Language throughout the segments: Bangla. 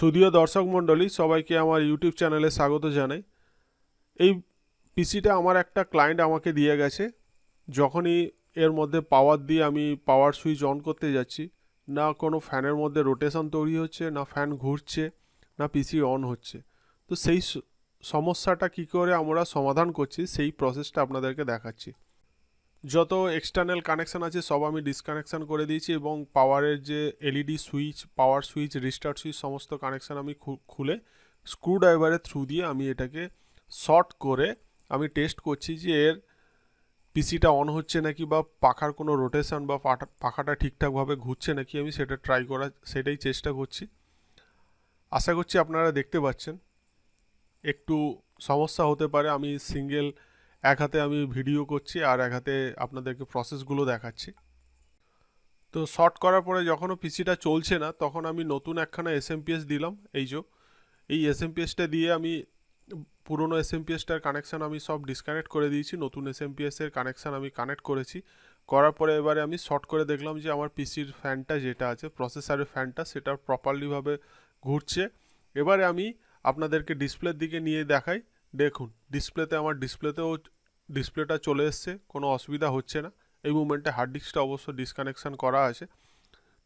সুদীয় দর্শক মণ্ডলী, সবাইকে আমার ইউটিউব চ্যানেলে স্বাগত জানাই। এই পিসিটা আমার একটা ক্লায়েন্ট আমাকে দিয়ে গেছে। যখনই এর মধ্যে পাওয়ার দিয়ে আমি পাওয়ার সুইচ অন করতে যাচ্ছি, না কোনো ফ্যানের মধ্যে রোটেশন তৈরি হচ্ছে, না ফ্যান ঘুরছে, না পিসি অন হচ্ছে। তো সেই সমস্যাটা কি করে আমরা সমাধান করছি, সেই প্রসেসটা আপনাদেরকে দেখাচ্ছি। যত এক্সটার্নাল কানেকশান আছে, সব আমি ডিসকানেকশান করে দিয়েছি এবং পাওয়ারের যে LED switch power switch restart switch সমস্ত কানেকশান আমি খুলে স্ক্রু ড্রাইভারের থ্রু দিয়ে আমি এটাকে শর্ট করে আমি টেস্ট করছি যে এর পিসিটা অন হচ্ছে নাকি বা পাখার কোনো রোটেশন বা পাখাটা ঠিকঠাকভাবে ঘুরছে নাকি, আমি সেটা ট্রাই করার সেটাই চেষ্টা করছি। আশা করছি আপনারা দেখতে পাচ্ছেন। একটু সমস্যা হতে পারে, আমি সিঙ্গেল এক হাতে আমি ভিডিও করছি আর এক হাতে আপনাদেরকে প্রসেসগুলো দেখাচ্ছি। তো শর্ট করার পরে যখনও পিসিটা চলছে না, তখন আমি নতুন একখানা এসএমপিএস দিলাম, এই যে, এই এসএমপিএসটা দিয়ে আমি পুরনো এসএমপিএসটার কানেকশান আমি সব ডিসকানেক্ট করে দিয়েছি, নতুন এসএমপিএসের কানেকশান আমি কানেক্ট করেছি। করার পরে এবারে আমি শর্ট করে দেখলাম যে আমার পিসির ফ্যানটা যেটা আছে প্রসেসারের ফ্যানটা সেটা প্রপারলিভাবে ঘুরছে। এবারে আমি আপনাদেরকে ডিসপ্লের দিকে নিয়ে দেখাই। দেখুন ডিসপ্লেতে আমার ডিসপ্লেতেও ডিসপ্লেটা চলে এসছে, কোনো অসুবিধা হচ্ছে না। এই মুমেন্টে হার্ড ডিস্কটা অবশ্য ডিসকানেকশান করা আছে।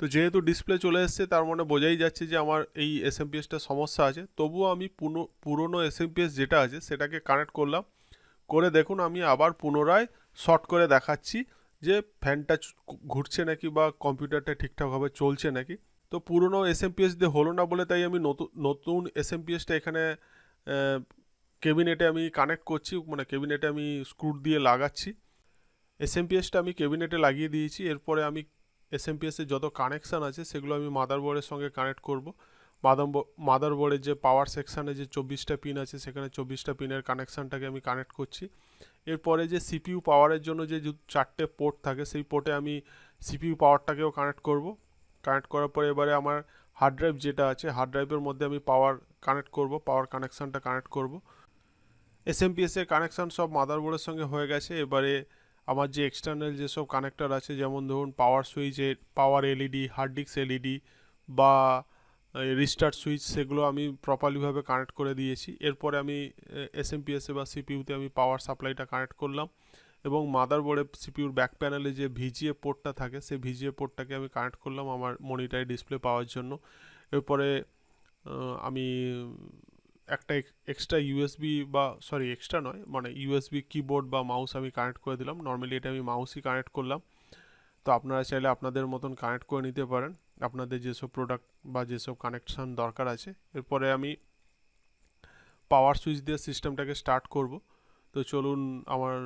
তো যেহেতু ডিসপ্লে চলে এসছে, তার মানে বোঝাই যাচ্ছে যে আমার এই এসএমপিএসটা সমস্যা আছে। তবুও আমি পুনো, পুরনো এসএমপিএস যেটা আছে, সেটাকে কানেক্ট করলাম। করে দেখুন, আমি আবার পুনরায় শর্ট করে দেখাচ্ছি যে ফ্যানটা ঘুরছে নাকি বা কম্পিউটারটা ঠিকঠাকভাবে চলছে নাকি। তো পুরনো এসএমপিএস দিয়ে হলো না বলে তাই আমি নতুন নতুন এসএমপিএসটা এখানে কেবিনেটে আমি কানেক্ট করছি মানে কেবিনেটে আমি স্ক্রুট দিয়ে লাগাচ্ছি। এসএমপিএসটা আমি কেবিনেটে লাগিয়ে দিয়েছি, এরপরে আমি এসএমপিএসের যত কানেকশান আছে, সেগুলো আমি মাদারবোর্ডের সঙ্গে কানেক্ট করব। মাদার মাদারবোর্ডের যে পাওয়ার সেকশানে যে চব্বিশটা পিন আছে, সেখানে চব্বিশটা পিনের কানেকশানটাকে আমি কানেক্ট করছি। এরপরে যে সিপিইউ পাওয়ারের জন্য যে চারটে পোর্ট থাকে, সেই পোর্টে আমি সিপিইউ পাওয়ারটাকেও কানেক্ট করব। কানেক্ট করার পরে এবারে আমার হার্ড ড্রাইভ যেটা আছে হার্ড ড্রাইভের মধ্যে আমি পাওয়ার কানেক্ট করব পাওয়ার কানেকশানটা কানেক্ট করব। এসএমপিএস এর কানেকশান সব মাদারবোর্ডের সঙ্গে হয়ে গেছে। এবারে আমার যে এক্সটার্নাল যেসব কানেক্টর আছে, যেমন ধরুন power সুইচে power LED hard disk LED বা রিস্টার্ট সুইচ সেগুলো আমি প্রপারলিভাবে কানেক্ট করে দিয়েছি। এরপরে আমি এসএমপিএসে বা সিপিইউতে আমি পাওয়ার সাপ্লাইটা কানেক্ট করলাম এবং মাদারবোর্ডে সিপিউর ব্যাক প্যানেলে যে ভিজিএ পোর্টটা থাকে, সেই ভিজিএ পোর্টটাকে আমি কানেক্ট করলাম আমার মনিটারে ডিসপ্লে পাওয়ার জন্য। এরপরে আমি একটা এক্সট্রা ইউএসবি বা সরি এক্সট্রা নয় মানে ইউএসবি কিবোর্ড বা মাউস আমি কানেক্ট করে দিলাম। নর্মালি এটা আমি মাউসই কানেক্ট করলাম। তো আপনারা চাইলে আপনাদের মতন কানেক্ট করে নিতে পারেন। আপনাদের যেসব প্রোডাক্ট বা যেসব কানেকশান দরকার আছে। এরপরে আমি পাওয়ার সুইচ দিয়ে সিস্টেমটাকে স্টার্ট করব। তো চলুন আমার,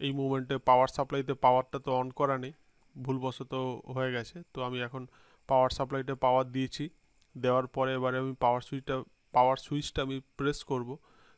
এই মুমেন্টে পাওয়ার সাপ্লাইতে পাওয়ারটা তো অন করা নেই। ভুলবশত হয়ে গেছে। তো আমি এখন পাওয়ার সাপ্লাইতে পাওয়ার দিয়েছি। দেওয়ার পরে এবারে আমি পাওয়ার সুইচটা পাওয়ার সুইচটা আমি প্রেস করব।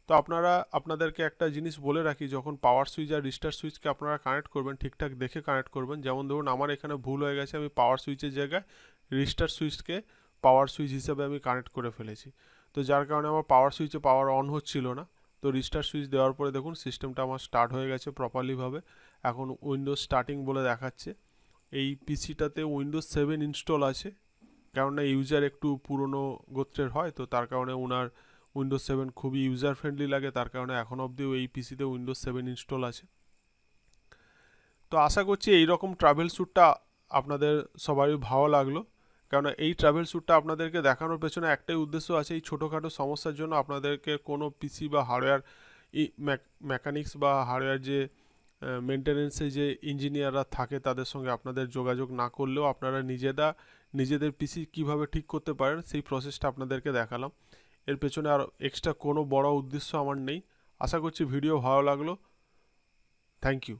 তো আপনারা, আপনাদেরকে একটা জিনিস বলে রাখি, যখন পাওয়ার সুইচ আর রিস্টার সুইচকে আপনারা কানেক্ট করবেন, ঠিকঠাক দেখে কানেক্ট করবেন, যেমন ধরুন আমার এখানে ভুল হয়ে গেছে, আমি পাওয়ার সুইচের জায়গায় রিস্টার সুইচকে পাওয়ার সুইচ হিসেবে আমি কানেক্ট করে ফেলেছি। তো যার কারণে আমার পাওয়ার সুইচে পাওয়ার অন হচ্ছিল না। তো রিস্টার সুইচ দেওয়ার পরে দেখুন সিস্টেমটা আমার স্টার্ট হয়ে গেছে প্রপারলিভাবে এখন উইন্ডোজ স্টার্টিং বলে দেখাচ্ছে। এই পিসিটাতে উইন্ডোজ সেভেন ইনস্টল আছে। কেননা ইউজার একটু পুরনো গোত্রের হয়, তো তার কারণে ওনার উইন্ডোজ সেভেন খুবই ইউজার ফ্রেন্ডলি লাগে, তার কারণে এখন অবধিও এই পিসিতে উইন্ডোজ সেভেন ইনস্টল আছে। তো আশা করছি এই রকম ট্রাভেল স্যুটটা আপনাদের সবারই ভালো লাগল, কেননা এই ট্রাভেল স্যুটটা আপনাদেরকে দেখানোর পেছনে একটাই উদ্দেশ্য আছে, এই ছোটোখাটো সমস্যার জন্য আপনাদেরকে কোনো পিসি বা হার্ডওয়্যার মেকানিক্স বা হার্ডওয়্যার যে মেনটেনেন্সে যে ইঞ্জিনিয়াররা থাকে তাদের সঙ্গে আপনাদের যোগাযোগ না করলেও আপনারা নিজেরা, নিজেদের পিসি কীভাবে ঠিক করতে পারেন সেই প্রসেসটা আপনাদেরকে দেখালাম। এর পেছনে আর এক্সট্রা কোনো বড় উদ্দেশ্য আমার নেই। আশা করছি ভিডিও ভালো লাগল। Thank you